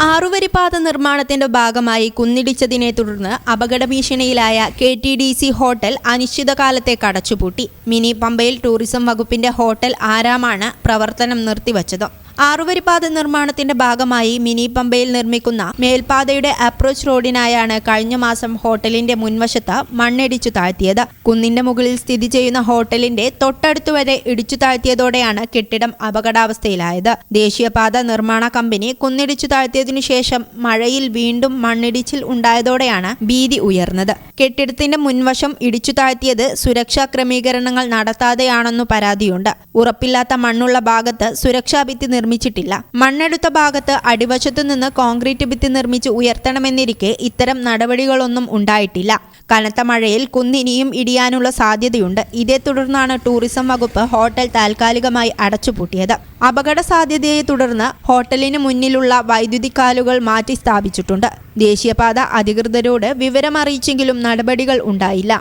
ആറുവരിപ്പാത നിർമ്മാണത്തിന്റെ ഭാഗമായി കുന്നിടിച്ചതിനെ തുടർന്ന് അപകട ഭീഷണിയിലായ K T D C hotel അനിശ്ചിതകാലത്തേക്ക് അടച്ചുപൂട്ടി മിനി പമ്പയിൽ ടൂറിസം വകുപ്പിന്റെ ഹോട്ടൽ ആരാമാണ് പ്രവർത്തനം നിർത്തിവച്ചത്? ആറുവരിപ്പാത നിർമ്മാണത്തിന്റെ ഭാഗമായി മിനി പമ്പയിൽ നിർമ്മിക്കുന്ന മേൽപാതയുടെ അപ്രോച്ച് റോഡിനായാണ് കഴിഞ്ഞ മാസം ഹോട്ടലിന്റെ മുൻവശത്ത് മണ്ണിടിച്ചു താഴ്ത്തിയത്. കുന്നിന്റെ മുകളിൽ സ്ഥിതി ചെയ്യുന്ന ഹോട്ടലിന്റെ തൊട്ടടുത്തു വരെ ഇടിച്ചു താഴ്ത്തിയതോടെയാണ് കെട്ടിടം അപകടാവസ്ഥയിലായത്. ദേശീയപാത നിർമ്മാണ കമ്പനി കുന്നിടിച്ചു താഴ്ത്തിയതിനു ശേഷം മഴയിൽ വീണ്ടും മണ്ണിടിച്ചിൽ ഉണ്ടായതോടെയാണ് ഭീതി ഉയർന്നത്. കെട്ടിടത്തിന്റെ മുൻവശം ഇടിച്ചു താഴ്ത്തിയത് സുരക്ഷാ ക്രമീകരണങ്ങൾ നടത്താതെയാണെന്നു പരാതിയുണ്ട്. ഉറപ്പില്ലാത്ത മണ്ണുള്ള ഭാഗത്ത് സുരക്ഷാ ഭിത്തി നിർമ്മിച്ചിട്ടില്ല. മണ്ണെടുത്ത ഭാഗത്ത് അടിവശത്തു നിന്ന് കോൺക്രീറ്റ് ഭിത്തി നിർമ്മിച്ച് ഉയർത്തണമെന്നിരിക്കെ ഇത്തരം നടപടികളൊന്നും ഉണ്ടായിട്ടില്ല. കനത്ത മഴയിൽ കുന്നിനിയും ഇടിയാനുള്ള സാധ്യതയുണ്ട്. ഇതേ തുടർന്നാണ് ടൂറിസം വകുപ്പ് ഹോട്ടൽ താൽക്കാലികമായി അടച്ചുപൂട്ടിയത്. അപകട സാധ്യതയെ തുടർന്ന് ഹോട്ടലിന് മുന്നിലുള്ള വൈദ്യുതി കാലുകൾ മാറ്റി സ്ഥാപിച്ചിട്ടുണ്ട്. ദേശീയപാത അധികൃതരോട് വിവരമറിയിച്ചെങ്കിലും നടപടികൾ ഉണ്ടായില്ല.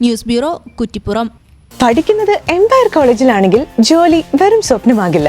News bureau Kuttippuram. പഠിക്കുന്നത് എംപയർ കോളേജിലാണെങ്കിൽ ജോലി വെറും സ്വപ്നമാകില്ല.